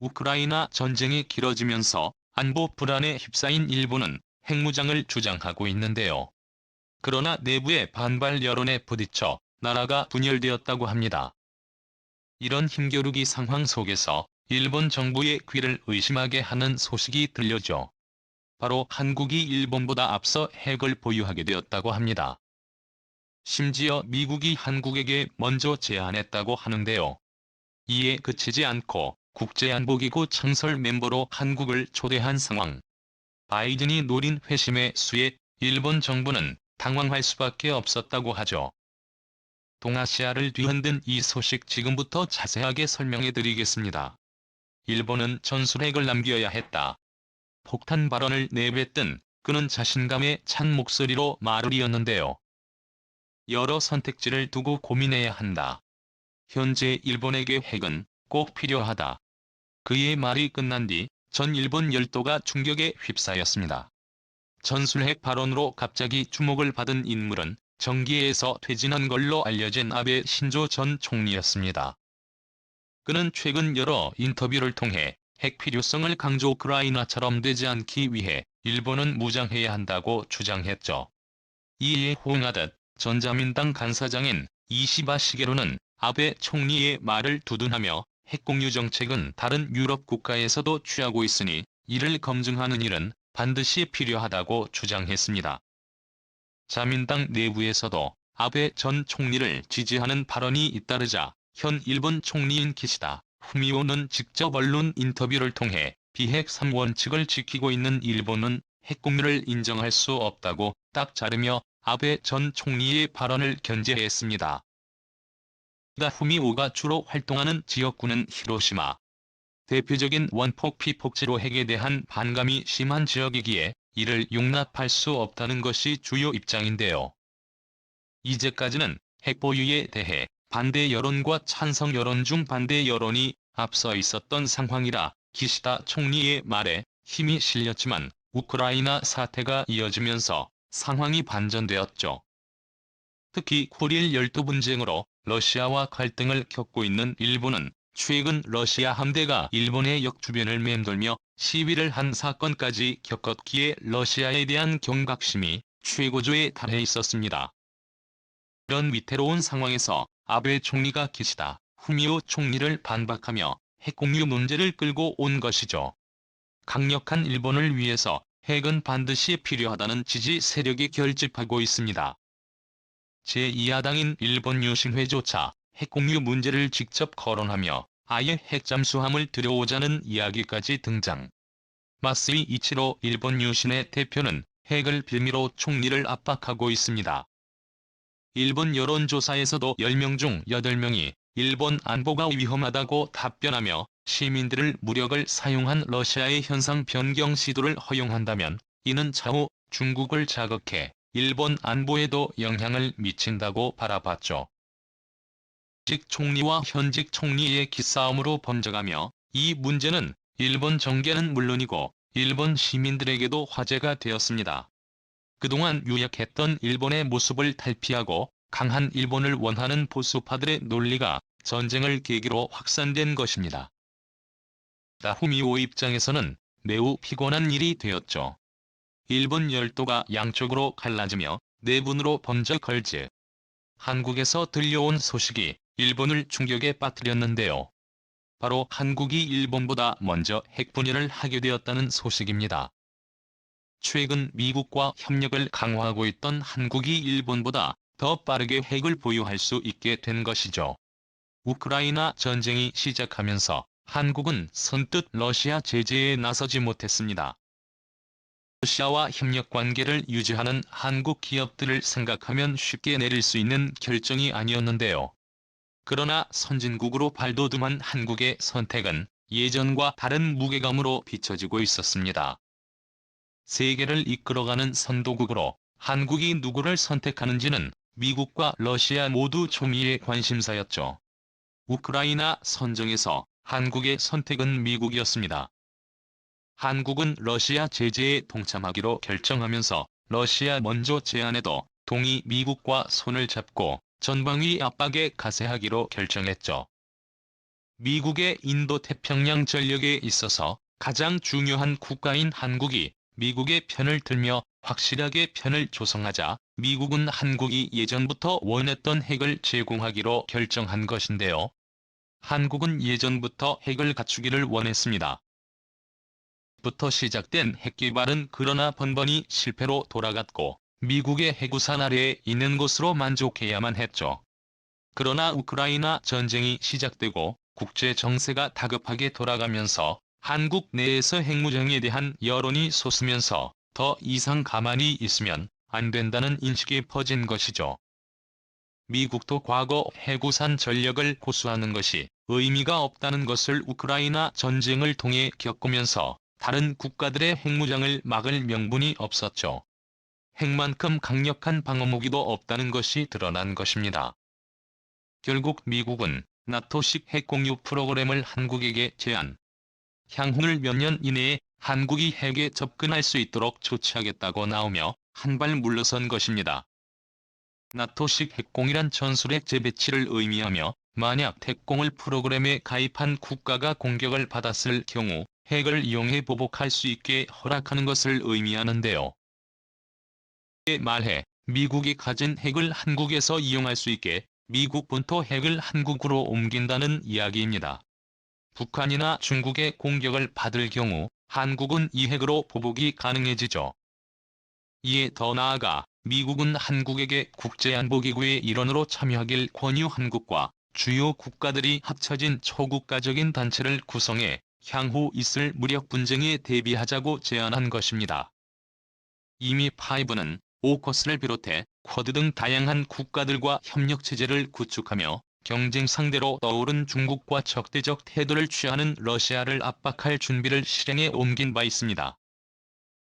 우크라이나 전쟁이 길어지면서 안보 불안에 휩싸인 일본은 핵무장을 주장하고 있는데요. 그러나 내부의 반발 여론에 부딪혀 나라가 분열되었다고 합니다. 이런 힘겨루기 상황 속에서 일본 정부의 귀를 의심하게 하는 소식이 들려죠. 바로 한국이 일본보다 앞서 핵을 보유하게 되었다고 합니다. 심지어 미국이 한국에게 먼저 제안했다고 하는데요. 이에 그치지 않고 국제안보기구 창설 멤버로 한국을 초대한 상황. 바이든이 노린 회심의 수에 일본 정부는 당황할 수밖에 없었다고 하죠. 동아시아를 뒤흔든 이 소식 지금부터 자세하게 설명해 드리겠습니다. 일본은 전술핵을 남겨야 했다. 폭탄 발언을 내뱉던 그는 자신감에 찬 목소리로 말을 이었는데요. 여러 선택지를 두고 고민해야 한다. 현재 일본에게 핵은 꼭 필요하다. 그의 말이 끝난 뒤 전 일본 열도가 충격에 휩싸였습니다. 전술핵 발언으로 갑자기 주목을 받은 인물은 정계에서 퇴진한 걸로 알려진 아베 신조 전 총리였습니다. 그는 최근 여러 인터뷰를 통해 핵 필요성을 강조 우크라이나처럼 되지 않기 위해 일본은 무장해야 한다고 주장했죠. 이에 호응하듯 전자민당 간사장인 이시바 시게로는 아베 총리의 말을 두둔하며 핵공유 정책은 다른 유럽 국가에서도 취하고 있으니 이를 검증하는 일은 반드시 필요하다고 주장했습니다. 자민당 내부에서도 아베 전 총리를 지지하는 발언이 잇따르자 현 일본 총리인 기시다 후미오는 직접 언론 인터뷰를 통해 비핵 3원칙을 지키고 있는 일본은 핵공유를 인정할 수 없다고 딱 자르며 아베 전 총리의 발언을 견제했습니다. 후미오가 주로 활동하는 지역구는 히로시마. 대표적인 원폭 피폭지로 핵에 대한 반감이 심한 지역이기에 이를 용납할 수 없다는 것이 주요 입장인데요. 이제까지는 핵 보유에 대해 반대 여론과 찬성 여론 중 반대 여론이 앞서 있었던 상황이라 기시다 총리의 말에 힘이 실렸지만 우크라이나 사태가 이어지면서 상황이 반전되었죠. 특히 쿠릴 열도 분쟁으로 러시아와 갈등을 겪고 있는 일본은 최근 러시아 함대가 일본의 역 주변을 맴돌며 시위를 한 사건까지 겪었기에 러시아에 대한 경각심이 최고조에 달해 있었습니다. 이런 위태로운 상황에서 아베 총리가 기시다 후미오 총리를 반박하며 핵공유 문제를 끌고 온 것이죠. 강력한 일본을 위해서 핵은 반드시 필요하다는 지지 세력이 결집하고 있습니다. 제2야당인 일본 유신회조차 핵공유 문제를 직접 거론하며 아예 핵잠수함을 들여오자는 이야기까지 등장. 마스이 이치로 일본 유신의 대표는 핵을 빌미로 총리를 압박하고 있습니다. 일본 여론조사에서도 10명 중 8명이 일본 안보가 위험하다고 답변하며 시민들을 무력을 사용한 러시아의 현상 변경 시도를 허용한다면 이는 차후 중국을 자극해 일본 안보에도 영향을 미친다고 바라봤죠. 직 총리와 현직 총리의 기싸움으로 번져가며 이 문제는 일본 정계는 물론이고 일본 시민들에게도 화제가 되었습니다. 그동안 유약했던 일본의 모습을 탈피하고 강한 일본을 원하는 보수파들의 논리가 전쟁을 계기로 확산된 것입니다. 다후미오 입장에서는 매우 피곤한 일이 되었죠. 일본 열도가 양쪽으로 갈라지며 내분으로 번져 걸즈. 한국에서 들려온 소식이 일본을 충격에 빠뜨렸는데요. 바로 한국이 일본보다 먼저 핵분열을 하게 되었다는 소식입니다. 최근 미국과 협력을 강화하고 있던 한국이 일본보다 더 빠르게 핵을 보유할 수 있게 된 것이죠. 우크라이나 전쟁이 시작하면서 한국은 선뜻 러시아 제재에 나서지 못했습니다. 러시아와 협력 관계를 유지하는 한국 기업들을 생각하면 쉽게 내릴 수 있는 결정이 아니었는데요. 그러나 선진국으로 발돋움한 한국의 선택은 예전과 다른 무게감으로 비춰지고 있었습니다. 세계를 이끌어가는 선도국으로 한국이 누구를 선택하는지는 미국과 러시아 모두 초미의 관심사였죠. 우크라이나 선정에서 한국의 선택은 미국이었습니다. 한국은 러시아 제재에 동참하기로 결정하면서 러시아 먼저 제안에도 동의 미국과 손을 잡고 전방위 압박에 가세하기로 결정했죠. 미국의 인도태평양 전력에 있어서 가장 중요한 국가인 한국이 미국의 편을 들며 확실하게 편을 조성하자 미국은 한국이 예전부터 원했던 핵을 제공하기로 결정한 것인데요. 한국은 예전부터 핵을 갖추기를 원했습니다. 부터 시작된 핵 개발은 그러나 번번이 실패로 돌아갔고 미국의 해구산 아래에 있는 곳으로 만족해야만 했죠. 그러나 우크라이나 전쟁이 시작되고 국제 정세가 다급하게 돌아가면서 한국 내에서 핵무장에 대한 여론이 솟으면서 더 이상 가만히 있으면 안 된다는 인식이 퍼진 것이죠. 미국도 과거 해구산 전력을 고수하는 것이 의미가 없다는 것을 우크라이나 전쟁을 통해 겪으면서 다른 국가들의 핵무장을 막을 명분이 없었죠. 핵만큼 강력한 방어무기도 없다는 것이 드러난 것입니다. 결국 미국은 나토식 핵공유 프로그램을 한국에게 제안. 향후를 몇 년 이내에 한국이 핵에 접근할 수 있도록 조치하겠다고 나오며 한 발 물러선 것입니다. 나토식 핵공이란 전술핵 재배치를 의미하며 만약 핵공을 프로그램에 가입한 국가가 공격을 받았을 경우 핵을 이용해 보복할 수 있게 허락하는 것을 의미하는데요. 에 말해 미국이 가진 핵을 한국에서 이용할 수 있게 미국 본토 핵을 한국으로 옮긴다는 이야기입니다. 북한이나 중국의 공격을 받을 경우 한국은 이 핵으로 보복이 가능해지죠. 이에 더 나아가 미국은 한국에게 국제안보기구의 일원으로 참여하길 권유한 국과 주요 국가들이 합쳐진 초국가적인 단체를 구성해 향후 있을 무력 분쟁에 대비하자고 제안한 것입니다. 이미 파이브는 오커스를 비롯해 쿼드 등 다양한 국가들과 협력 체제를 구축하며 경쟁 상대로 떠오른 중국과 적대적 태도를 취하는 러시아를 압박할 준비를 실행에 옮긴 바 있습니다.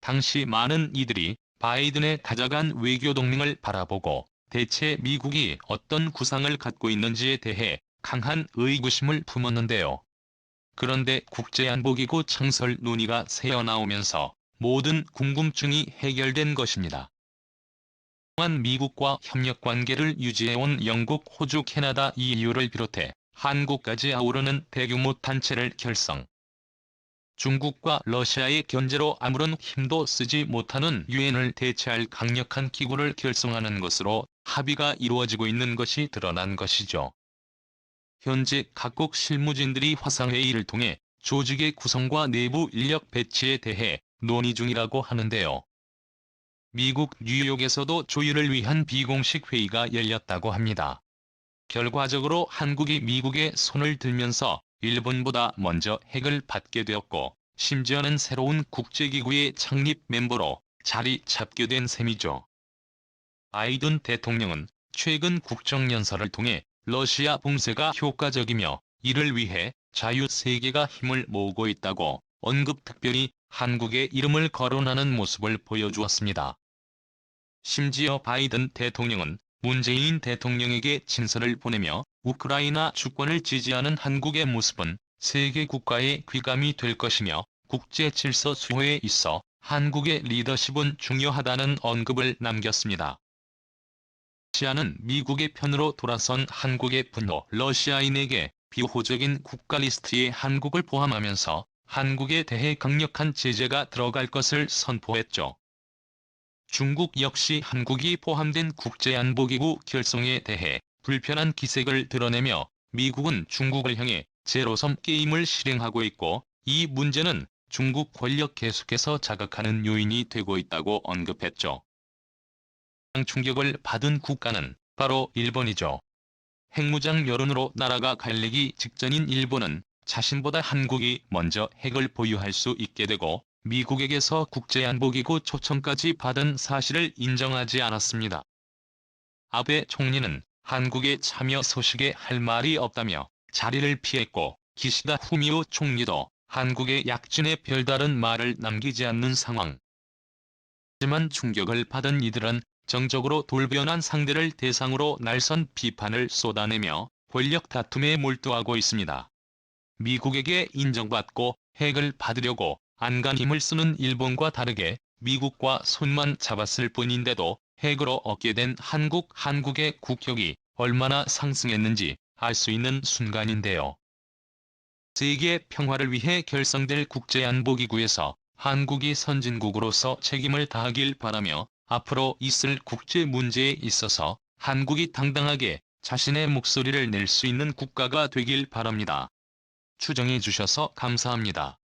당시 많은 이들이 바이든의 가져간 외교 동맹을 바라보고 대체 미국이 어떤 구상을 갖고 있는지에 대해 강한 의구심을 품었는데요. 그런데 국제안보기구 창설 논의가 새어나오면서 모든 궁금증이 해결된 것입니다. 또한 미국과 협력 관계를 유지해온 영국, 호주, 캐나다, EU를 비롯해 한국까지 아우르는 대규모 단체를 결성. 중국과 러시아의 견제로 아무런 힘도 쓰지 못하는 유엔을 대체할 강력한 기구를 결성하는 것으로 합의가 이루어지고 있는 것이 드러난 것이죠. 현재 각국 실무진들이 화상회의를 통해 조직의 구성과 내부 인력 배치에 대해 논의 중이라고 하는데요. 미국 뉴욕에서도 조율을 위한 비공식 회의가 열렸다고 합니다. 결과적으로 한국이 미국의 손을 들면서 일본보다 먼저 핵을 받게 되었고 심지어는 새로운 국제기구의 창립 멤버로 자리 잡게 된 셈이죠. 바이든 대통령은 최근 국정연설을 통해 러시아 봉쇄가 효과적이며 이를 위해 자유세계가 힘을 모으고 있다고 언급 특별히 한국의 이름을 거론하는 모습을 보여주었습니다. 심지어 바이든 대통령은 문재인 대통령에게 친서를 보내며 우크라이나 주권을 지지하는 한국의 모습은 세계 국가의 귀감이 될 것이며 국제 질서 수호에 있어 한국의 리더십은 중요하다는 언급을 남겼습니다. 러시아는 미국의 편으로 돌아선 한국의 분노 러시아인에게 비호적인 국가 리스트에 한국을 포함하면서 한국에 대해 강력한 제재가 들어갈 것을 선포했죠. 중국 역시 한국이 포함된 국제안보기구 결성에 대해 불편한 기색을 드러내며 미국은 중국을 향해 제로섬 게임을 실행하고 있고 이 문제는 중국 권력 계속해서 자극하는 요인이 되고 있다고 언급했죠. 충격을 받은 국가는 바로 일본이죠. 핵무장 여론으로 나라가 갈리기 직전인 일본은 자신보다 한국이 먼저 핵을 보유할 수 있게 되고 미국에게서 국제안보기구 초청까지 받은 사실을 인정하지 않았습니다. 아베 총리는 한국의 참여 소식에 할 말이 없다며 자리를 피했고 기시다 후미오 총리도 한국의 약진에 별다른 말을 남기지 않는 상황. 하지만 충격을 받은 이들은 정적으로 돌변한 상대를 대상으로 날선 비판을 쏟아내며 권력 다툼에 몰두하고 있습니다. 미국에게 인정받고 핵을 받으려고 안간 힘을 쓰는 일본과 다르게 미국과 손만 잡았을 뿐인데도 핵으로 얻게 된 한국, 한국의 국격이 얼마나 상승했는지 알 수 있는 순간인데요. 세계 평화를 위해 결성될 국제안보기구에서 한국이 선진국으로서 책임을 다하길 바라며 앞으로 있을 국제 문제에 있어서 한국이 당당하게 자신의 목소리를 낼 수 있는 국가가 되길 바랍니다. 추정해 주셔서 감사합니다.